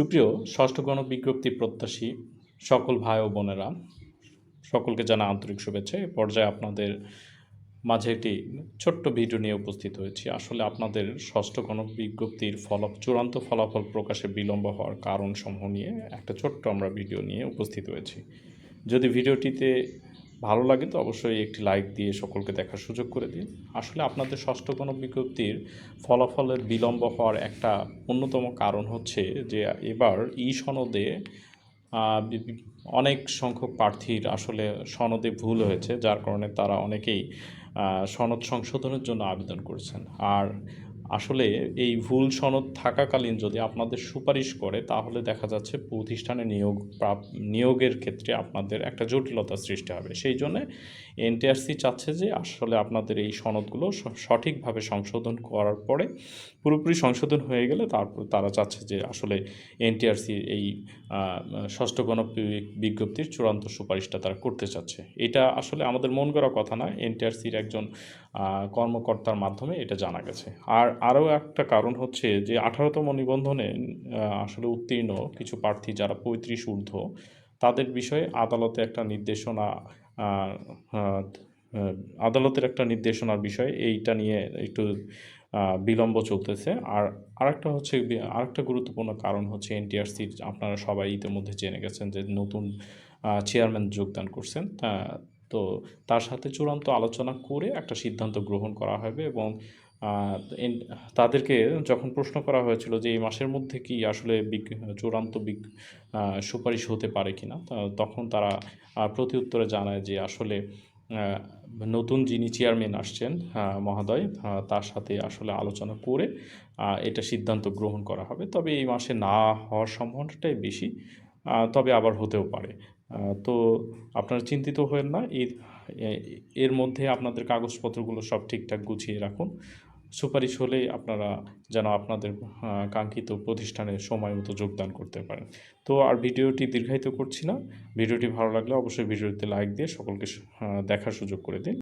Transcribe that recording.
সুপ্রিয় ষষ্ঠ গণবিজ্ঞপ্তি প্রত্যাশী সকল ভাই ও বোনেরা, সকলকে জানা আন্তরিক শুভেচ্ছা। এ পর্যায়ে আপনাদের মাঝে একটি ছোট্ট ভিডিও নিয়ে উপস্থিত হয়েছি। আসলে আপনাদের ষষ্ঠ গণবিজ্ঞপ্তির ফল চূড়ান্ত ফলাফল প্রকাশে বিলম্ব হওয়ার কারণসমূহ নিয়ে একটা ছোট্ট আমরা ভিডিও নিয়ে উপস্থিত হয়েছি। যদি ভিডিওটিতে ভালো লাগে তো অবশ্যই একটি লাইক দিয়ে সকলকে দেখার সুযোগ করে দিন। আসলে আপনাদের ষষ্ঠ কোনো গণবিজ্ঞপ্তির ফলাফলের বিলম্ব হওয়ার একটা অন্যতম কারণ হচ্ছে যে এবার ই সনদে অনেক সংখ্যক প্রার্থীর আসলে সনদে ভুল হয়েছে, যার কারণে তারা অনেকেই সনদ সংশোধনের জন্য আবেদন করছেন। আর আসলে এই ভুল সনদ থাকাকালীন যদি আপনাদের সুপারিশ করে, তাহলে দেখা যাচ্ছে প্রতিষ্ঠানে নিয়োগ নিয়োগের ক্ষেত্রে আপনাদের একটা জটিলতা সৃষ্টি হবে। সেই জন্য এনটিআরসি চাচ্ছে যে আসলে আপনাদের এই সনদগুলো সঠিকভাবে সংশোধন করার পরে পুরোপুরি সংশোধন হয়ে গেলে তারপর তারা চাচ্ছে যে আসলে এনটিআরসি এই ষষ্ঠ বিজ্ঞপ্তির চূড়ান্ত সুপারিশটা তারা করতে চাচ্ছে। এটা আসলে আমাদের মন করা কথা না, এনটিআরসির একজন কর্মকর্তার মাধ্যমে এটা জানা গেছে। আর আরও একটা কারণ হচ্ছে যে আঠারোতম নিবন্ধনে আসলে উত্তীর্ণ কিছু প্রার্থী যারা পঁয়ত্রিশ ঊর্ধ্ব তাদের বিষয়ে আদালতে একটা নির্দেশনা আদালতের একটা নির্দেশনার বিষয়, এইটা নিয়ে একটু বিলম্ব চলতেছে। আর আরেকটা হচ্ছে, আরেকটা গুরুত্বপূর্ণ কারণ হচ্ছে এনটিআরসির আপনারা সবাই ইতিমধ্যে জেনে গেছেন যে নতুন চেয়ারম্যান যোগদান করছেন। তা- তার সাথে চূড়ান্ত আলোচনা করে একটা সিদ্ধান্ত গ্রহণ করা হবে এবং তাদেরকে যখন প্রশ্ন করা হয়েছিল যে এই মাসের মধ্যে কি আসলে বিগ- চূড়ান্ত বিগ সুপারিশ হতে পারে কি না তখন তারা প্রতি উত্তরে জানায় যে আসলে নতুন যিনি চেয়ারম্যান আসছেন মহোদয় তার সাথে আসলে আলোচনা করে এটা সিদ্ধান্ত গ্রহণ করা হবে। তবে এই মাসে না হওয়ার সম্ভাবনাটাই বেশি তবে আবার হতেও পারে। তো আপনারা চিন্তিত হবেন না এর মধ্যে আপনাদের কাগজপত্রগুলো সব ঠিকঠাক গুছিয়ে রাখুন। সুপারিশ হলেই আপনারা যেন আপনাদের কাঙ্ক্ষিত প্রতিষ্ঠানে সময় মতো যোগদান করতে পারেন। তো আর ভিডিওটি দীর্ঘায়িত করছি না। ভিডিওটি ভালো লাগলে অবশ্যই ভিডিওতে লাইক দিয়ে সকলকে দেখার সুযোগ করে দিন।